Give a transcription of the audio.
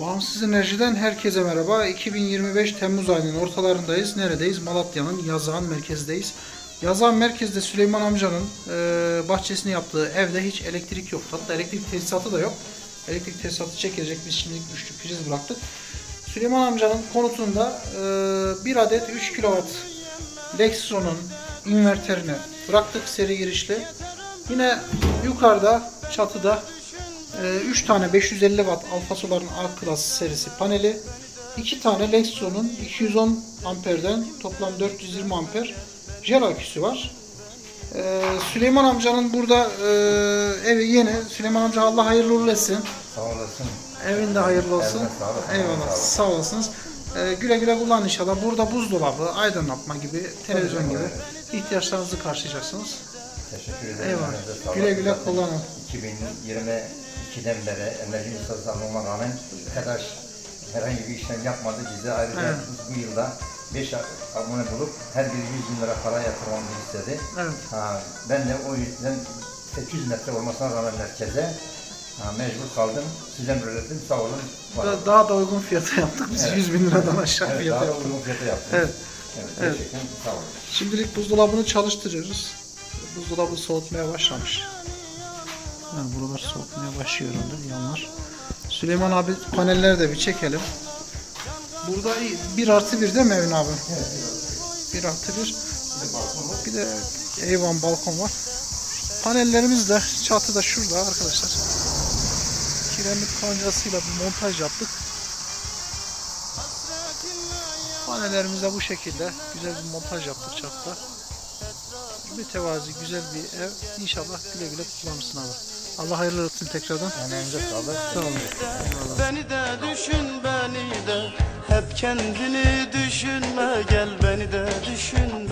Bağımsız Enerji'den herkese merhaba. 2025 Temmuz ayının ortalarındayız. Neredeyiz? Malatya'nın Yazağan merkezdeyiz. Yazağan merkezde Süleyman amcanın e, bahçesini yaptığı evde hiç elektrik yok. Hatta elektrik tesisatı da yok. Elektrik tesisatı çekecek. Biz şimdilik üçlü priz bıraktık. Süleyman amcanın konutunda e, bir adet 3 kW Lexron'un inverterini bıraktık seri girişli. Yine yukarıda çatıda 3 tane 550 watt Alfa Solar'ın A klas serisi paneli, 2 tane Lexron'un 210 amperden toplam 420 amper jel aküsü var. Ee, Süleyman amcanın burada e, evi yeni. Süleyman amca Allah hayırlı uğurlu etsin. Sağ olasın. Evin de hayırlı olsun. Eline sağlık. Eyvallah. Sağ Sağ olasınız. Ee, güle güle kullanın inşallah. Burada buzdolabı, aydınlatma gibi, televizyon gibi ihtiyaçlarınızı karşılayacaksınız. Teşekkür ederim. Eyvallah. Güle güle kullanın. 2022'den beri enerji ustası olmama rağmen arkadaş herhangi bir işlem yapmadı. Bize ayrıca Evet. bu yılda 5 abone bulup her biri 100 bin lira para yatırmamızı istedi. Evet. Ha, ben de o yüzden 800 metre olmasına rağmen merkeze ha, mecbur kaldım. Size emrederdim. Sağ olun. var olun. Da- Daha da uygun fiyata yaptık. Biz Evet. 100 bin liradan aşağı Evet, fiyata daha da yaptık. uygun fiyata yaptım. Evet. Evet, Evet. sağ olun. Şimdilik buzdolabını çalıştırıyoruz. Buzdolabı soğutmaya başlamış. Yani buralar soğutmaya başlıyor herhalde yanlar. Süleyman abi panelleri de bir çekelim. Burada iyi- bir artı bir değil mi Evin abi? Bir artı bir. Bir de eyvan balkon var. Panellerimiz de çatıda şurada arkadaşlar. Kiremit kancasıyla bir montaj yaptık. Panellerimiz de bu şekilde. Güzel bir montaj yaptık çatıda. Mütevazi güzel bir ev. İnşallah güle güle kullanırsın abi. Allah hayırlı olsun tekrardan. Emeğinize sağlık. Sağ olun. Beni de düşün beni de Hep kendini düşünme gel beni de düşün